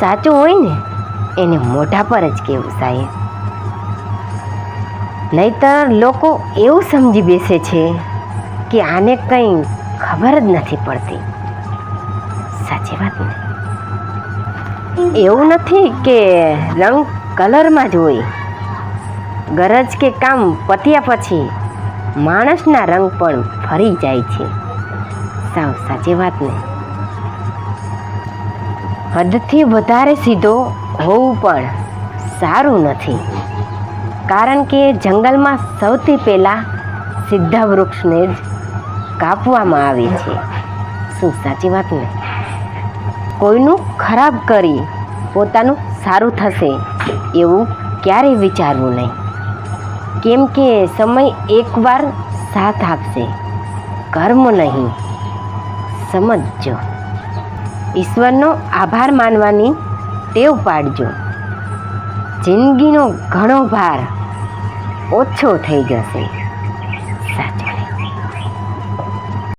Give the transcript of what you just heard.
સાચું હોય ને, એને મોઢા પર જ કહેવું સાહેબ? નહીતર લોકો એવું સમજી બેસે છે કે આને કંઈ ખબર જ નથી પડતી. સાચી વાત ને? એવું નથી કે રંગ કલરમાં જ હોય. ગરજ કે કામ પત્યા પછી માણસના રંગ પણ ફરી જાય છે. સાવ સાચી વાત ને? હદથી વધારે સીધો હોવું પણ સારું નથી. કારણ કે જંગલમાં સૌથી પહેલાં સીધા વૃક્ષને જ કાપવામાં આવે છે. શું સાચી વાત ને? કોઈનું ખરાબ કરી પોતાનું સારું થશે એવું ક્યારેય વિચારવું નહીં. કેમ કે સમય એકવાર સાથ આપશે. કર્મ નહીં. સમજજો. ઈશ્વરનો આભાર માનવાની ટેવ પાડજો. જિંદગીનો ઘણો ભાર ઓછો થઈ જશે. સાચું.